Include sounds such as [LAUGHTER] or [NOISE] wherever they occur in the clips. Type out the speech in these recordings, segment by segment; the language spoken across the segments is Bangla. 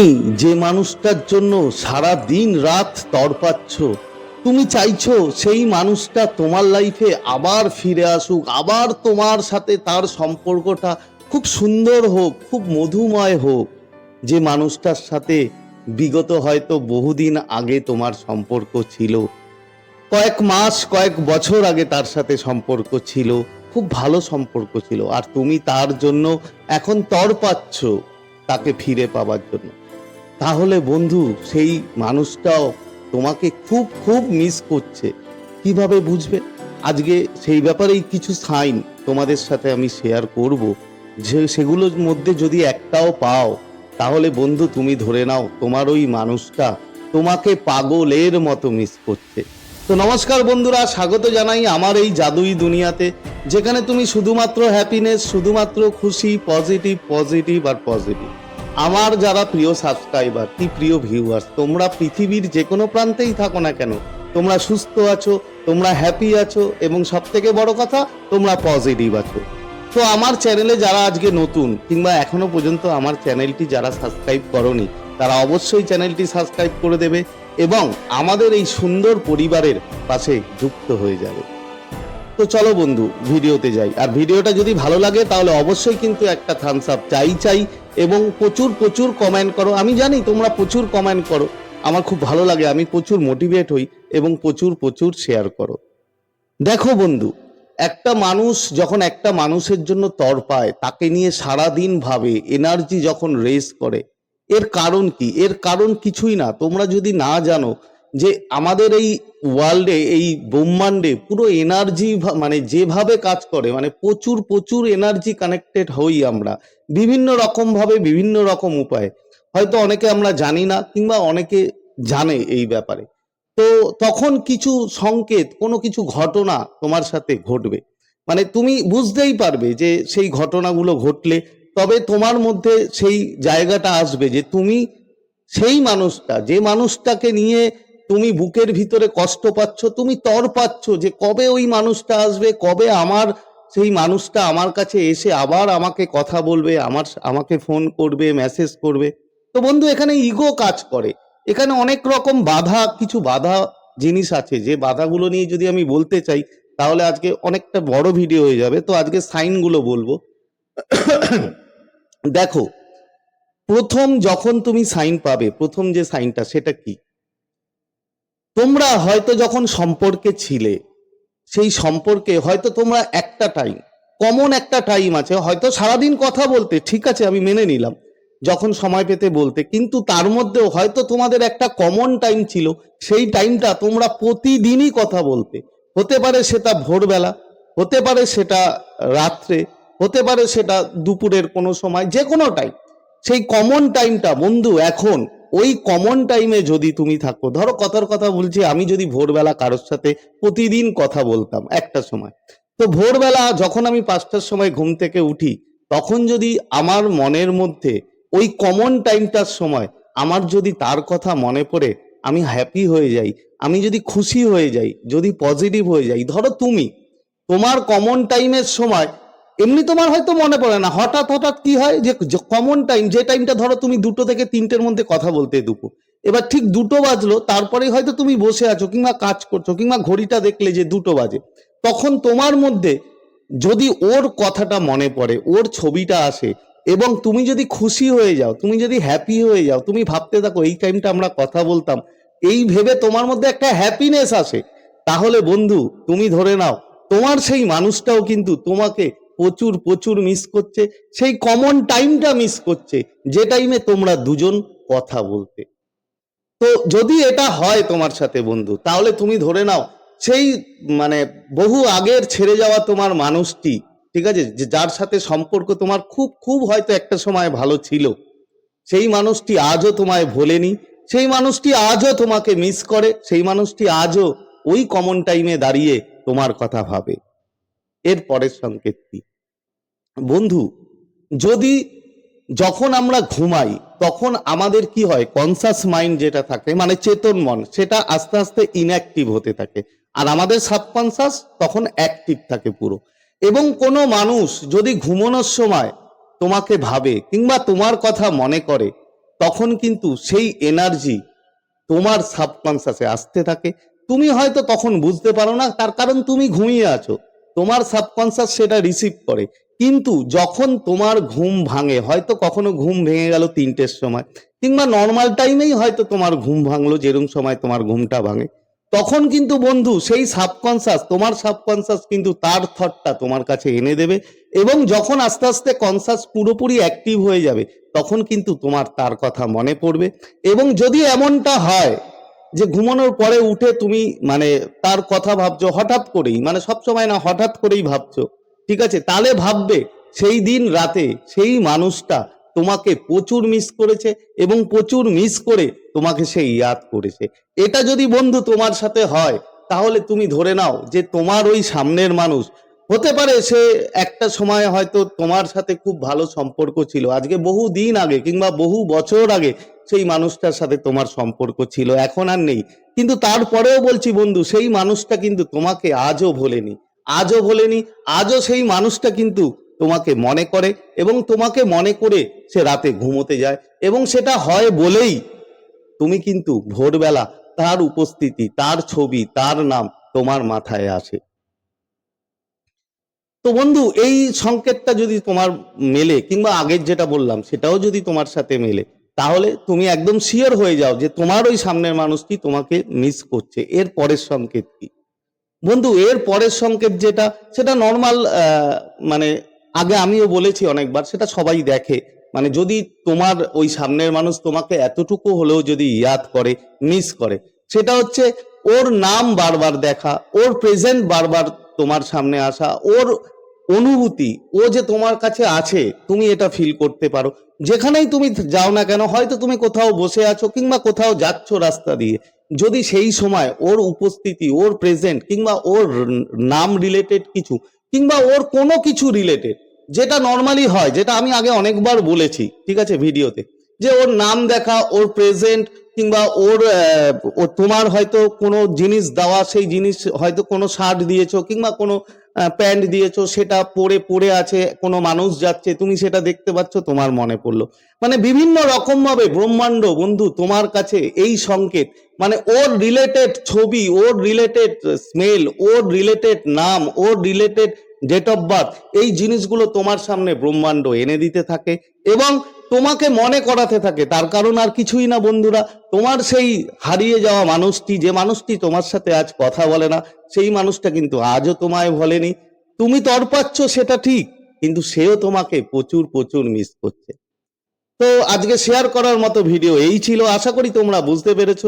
তুমি যে মানুষটার জন্য সারা দিন রাত তড়পাচ্ছ, তুমি চাইছো সেই মানুষটা তোমার লাইফে আবার ফিরে আসুক, আবার তোমার সাথে তার সম্পর্কটা খুব সুন্দর হোক, খুব মধুময় হোক। যে মানুষটার সাথে বিগত হয়তো বহুদিন আগে তোমার সম্পর্ক ছিল, কয়েক মাস, কয়েক বছর আগে তার সাথে সম্পর্ক ছিল, খুব ভালো সম্পর্ক ছিল। আর তুমি তার জন্য এখন তর পাচ্ছ তাকে ফিরে পাবার জন্য। তাহলে বন্ধু, সেই মানুষটাও তোমাকে খুব খুব মিস করছে। কীভাবে বুঝবে? আজকে সেই ব্যাপারেই কিছু সাইন তোমাদের সাথে আমি শেয়ার করব। যে সেগুলোর মধ্যে যদি একটাও পাও, তাহলে বন্ধু তুমি ধরে নাও, তোমার ওই মানুষটা তোমাকে পাগলের মতো মিস করছে। তো নমস্কার বন্ধুরা, স্বাগত জানাই আমার এই জাদুই দুনিয়াতে, যেখানে তুমি শুধুমাত্র হ্যাপিনেস শুধুমাত্র খুশি পজিটিভ পজিটিভ আর পজিটিভ আমার যারা প্রিয় সাবস্ক্রাইবার কি প্রিয় ভিউয়ার্স তোমরা পৃথিবীর যে কোনো প্রান্তেই থাকো না কেন? তোমরা সুস্থ আছো, তোমরা হ্যাপি আছো, এবং সব থেকে বড় কথা, তোমরা পজিটিভ আছো। তো আমার চ্যানেলে যারা আজকে নতুন, কিংবা এখনও পর্যন্ত আমার চ্যানেলটি যারা সাবস্ক্রাইব করনি, তারা অবশ্যই চ্যানেলটি সাবস্ক্রাইব করে দেবে, এবং আমাদের এই সুন্দর পরিবারের পাশে যুক্ত হয়ে যাবে। তো চলো বন্ধু, ভিডিওতে যাই। আর ভিডিওটা যদি ভালো লাগে, তাহলে অবশ্যই কিন্তু একটা থামস আপ চাই চাই এবং প্রচুর প্রচুর কমেন্ট করো। আমি জানি তোমরা প্রচুর কমেন্ট করো। আমার খুব ভালো লাগে, আমি প্রচুর মোটিভেট হই এবং প্রচুর প্রচুর শেয়ার করো। দেখো বন্ধু, একটা মানুষ যখন একটা মানুষের জন্য তর পায়, তাকে নিয়ে সারা দিন ভাবে এনার্জি যখন রেস করে, এর কারণ কি? এর কারণ কিছুই না। তোমরা যদি না জানো যে আমাদের এই ওয়ার্ল্ডে এই ব্রহ্মাণ্ডে পুরো এনার্জি মানে যেভাবে কাজ করে মানে প্রচুর প্রচুর এনার্জি কানেক্টেড হই আমরা, বিভিন্ন রকম ভাবে, বিভিন্ন রকম উপায়ে। হয়তো অনেকে আমরা জানি না, কিংবা অনেকে জানে এই ব্যাপারে। তো তখন কিছু সংকেত, কোনো কিছু ঘটনা তোমার সাথে ঘটবে। মানে তুমি বুঝতেই পারবে যে সেই ঘটনাগুলো ঘটলে, তবে তোমার মধ্যে সেই জায়গাটা আসবে যে তুমি সেই মানুষটা, যে মানুষটাকে নিয়ে তুমি বুকের ভিতরে কষ্ট পাচ্ছ, তুমি তর পাচ্ছ যে কবে ওই মানুষটা আসবে, কবে আমার সেই মানুষটা আমার কাছে এসে আবার আমাকে কথা বলবে, আমার আমাকে ফোন করবে মেসেজ করবে। তো বন্ধু, এখানে ইগো কাজ করে। এখানে অনেক রকম বাধা, কিছু বাধা জিনিস আছে। যে বাধাগুলো নিয়ে যদি আমি বলতে চাই, তাহলে আজকে অনেকটা বড় ভিডিও হয়ে যাবে। তো আজকে সাইনগুলো বলব। [COUGHS] দেখো, প্রথম যখন তুমি সাইন পাবে, প্রথম যে সাইনটা সেটা কি? তোমরা হয়তো যখন সম্পর্কে ছিলে, সেই সম্পর্কে হয়তো তোমরা একটা টাইম কমন একটা টাইম আছে, হয়তো সারাদিন কথা বলতে, ঠিক আছে, আমি মেনে নিলাম, যখন সময় পেতে বলতে, কিন্তু তার মধ্যেও হয়তো তোমাদের একটা কমন টাইম ছিল, সেই টাইমটা তোমরা প্রতিদিনই কথা বলতে। হতে পারে সেটা ভোরবেলা, হতে পারে সেটা রাত্রে, হতে পারে সেটা দুপুরের কোনো সময় যে কোনো টাইম সেই কমন টাইমটা বন্ধু, এখন ওই কমন টাইমে যদি তুমি থাকো, ধরো কথার কথা বলছি, আমি যদি ভোরবেলা কারোর সাথে প্রতিদিন কথা বলতাম একটা সময়। তো ভোরবেলা যখন আমি পাঁচটার সময় ঘুম থেকে উঠি, তখন যদি আমার মনের মধ্যে ওই কমন টাইমটার সময় আমার যদি তার কথা মনে পড়ে, আমি হ্যাপি হয়ে যাই, আমি যদি খুশি হয়ে যাই, যদি পজিটিভ হয়ে যাই, ধরো তুমি, তোমার কমন টাইমের সময় এমনি তোমার হয়তো মনে পড়ে না। হঠাৎ হঠাৎ কি হয় যে কমন টাইম যে টাইমটা ধরো তুমি দুটো থেকে তিনটের মধ্যে কথা বলতে দুপুর। এবার ঠিক দুটো বাজলো তারপরে হয়তো তুমি বসে আছো কিংবা কাজ করছ কিংবা ঘড়িটা দেখলে যে দুটো বাজে। তখন তোমার মধ্যে যদি ওর কথাটা মনে পড়ে, ওর ছবিটা আসে এবং তুমি যদি খুশি হয়ে যাও, তুমি যদি হ্যাপি হয়ে যাও, তুমি ভাবতে থাকো এই টাইমটা আমরা কথা বলতাম, এই ভেবে তোমার মধ্যে একটা হ্যাপিনেস আসে। তাহলে বন্ধু, তুমি ধরে নাও, তোমার সেই মানুষটাও কিন্তু তোমাকে প্রচুর প্রচুর মিস করছে। সেই কমন টাইমটা মিস করছে। যে টাইমে তোমরা দুজন কথা বলতে। তো যদি এটা হয় তোমার সাথে বন্ধু, তাহলে তুমি ধরে নাও, সেই মানে বহু আগের ছেড়ে যাওয়া তোমার মানুষটি, ঠিক আছে? যার সাথে সম্পর্ক তোমার খুব খুব হয়তো একটা সময় ভালো ছিল, সেই মানুষটি আজও তোমায় ভোলেনি, সেই মানুষটি আজও তোমাকে মিস করে, সেই মানুষটি আজও ওই কমন টাইমে দাঁড়িয়ে তোমার কথা ভাবে। এর পরের সংকেত কি? বন্ধু, যদি যখন আমরা ঘুমাই, তখন আমাদের কি হয়? কনসাস মাইন্ড যেটা থাকে মানে চেতন মন, সেটা আস্তে আস্তে ইনঅ্যাক্টিভ হতে থাকে। আর আমাদের সাবকনসাস তখন অ্যাক্টিভ থাকে পুরো। এবং কোনো মানুষ যদি ঘুমানোর সময় তোমাকে ভাবে কিংবা তোমার কথা মনে করে, তখন কিন্তু সেই এনার্জি তোমার সাবকনসাসে আসতে থাকে। তুমি হয়তো তখন বুঝতে পারো না, তার কারণ তুমি ঘুমিয়ে আছো। তোমার সাবকনসাস সেটা রিসিভ করে। কিন্তু যখন তোমার ঘুম ভাঙে, হয়তো কখনো ঘুম ভেঙে গেল তিনটের সময়, কিংবা নর্মাল টাইমেই হয়তো তোমার ঘুম ভাঙলো যেরকম সময় তোমার ঘুমটা ভাঙে, তখন কিন্তু বন্ধু সেই সাবকনসাস তোমার সাবকনসাস কিন্তু তার থটটা তোমার কাছে এনে দেবে, এবং যখন আস্তে আস্তে কনসাস পুরোপুরি অ্যাক্টিভ হয়ে যাবে, তখন কিন্তু তোমার তার কথা মনে পড়বে, এবং যদি এমনটা হয় যে ঘুমানোর পরে উঠে তুমি মানে তার কথা ভাবছ, হঠাৎ করেই মানে সব সময় না, হঠাৎ করেই ভাবছ ঠিক আছে? তাহলে ভাববে, সেই দিন রাতে সেই মানুষটা তোমাকে প্রচুর মিস করেছে এবং প্রচুর মিস করে তোমাকে সে ইয়াদ করেছে। এটা যদি বন্ধু তোমার সাথে হয়, তাহলে তুমি ধরে নাও যে তোমার ওই সামনের মানুষ। হতে পারে সে একটা সময় হয়তো তোমার সাথে খুব ভালো সম্পর্ক ছিল। আজকে বহু দিন আগে কিংবা বহু বছর আগে সেই মানুষটার সাথে তোমার সম্পর্ক ছিল, এখন আর নেই। কিন্তু তারপরেও বলছি বন্ধু, সেই মানুষটা কিন্তু তোমাকে আজও ভোলেনি। আজও ভোলেনি আজও সেই মানুষটা কিন্তু তোমাকে মনে করে এবং তোমাকে মনে করে সে রাতে ঘুমোতে যায় এবং সেটা হয় বলেই তুমি কিন্তু ভোরবেলা তার উপস্থিতি, তার ছবি, তার নাম তোমার মাথায় আসে। তো বন্ধু, এই সংকেতটা যদি তোমার মেলে কিংবা আগের যেটা বললাম সেটাও যদি তোমার সাথে মেলে, তাহলে তুমি একদম শিওর হয়ে যাও যে তোমার ওই সামনের মানুষটি তোমাকে মিস করছে। এর পরের সংকেত কি? বন্ধু, এর পরের সংকেত যেটা, সেটা নর্মাল মানে আগে আমিও বলেছি অনেকবার, সেটা সবাই দেখে। মানে যদি তোমার ওই সামনের মানুষ তোমাকে এতটুকু হলেও যদি ইয়াদ করে মিস করে, সেটা হচ্ছে ওর নাম বারবার দেখা, ওর প্রেজেন্ট বারবার তোমার সামনে আসা, ওর অনুভূতি, ও যে তোমার কাছে আছে, তুমি এটা ফিল করতে পারো। যেখানেই তুমি যাও না কেন, হয়তো তুমি কোথাও বসে আছো কিংবা কোথাও যাচ্ছ রাস্তা দিয়ে যদি সেই সময় ওর উপস্থিতি, ওর প্রেজেন্ট কিংবা ওর নাম রিলেটেড কিছু কিংবা ওর কোনো কিছু রিলেটেড যেটা নর্মালি হয়, যেটা আমি আগে অনেকবার বলেছি, ঠিক আছে, ভিডিওতে, যে ওর নাম দেখা, ওর প্রেজেন্ট কিংবা ওর তোমার হয়তো কোনো জিনিস দেওয়া, সেই জিনিস হয়তো কোনো শার্ট দিয়েছ কিংবা কোনো প্যান্ট দিয়েছ, সেটা পরে পরে আছে, কোনো মানুষ যাচ্ছে, তুমি সেটা দেখতে পাচ্ছ, তোমার মনে পড়ল। মানে বিভিন্ন রকম ভাবে ব্রহ্মাণ্ড, বন্ধু, তোমার কাছে এই সংকেত মানে ওর রিলেটেড ছবি, ওর রিলেটেড স্মেল ওর রিলেটেড নাম, ওর রিলেটেড ডেট অফ বার্থ এই জিনিসগুলো তোমার সামনে ব্রহ্মাণ্ড এনে দিতে থাকে এবং তোমাকে মনে করাতে থাকে। তার কারণ আর কিছুই না বন্ধুরা, তোমার সেই হারিয়ে যাওয়া মানুষটি, যে মানুষটি তোমার সাথে আজ কথা বলে না, সেই মানুষটা কিন্তু আজও তোমায় বলেনি তুমি তরপাচ্ছ সেটা ঠিক, কিন্তু সেও তোমাকে প্রচুর প্রচুর মিস করছে। তো আজকে শেয়ার করার মতো ভিডিও এই ছিল। আশা করি তোমরা বুঝতে পেরেছ।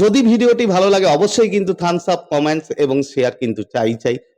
যদি ভিডিওটি ভালো লাগে, অবশ্যই কিন্তু থামস আপ কমেন্টস এবং শেয়ার কিন্তু চাই চাই।